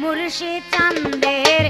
মুর্শি চন্দের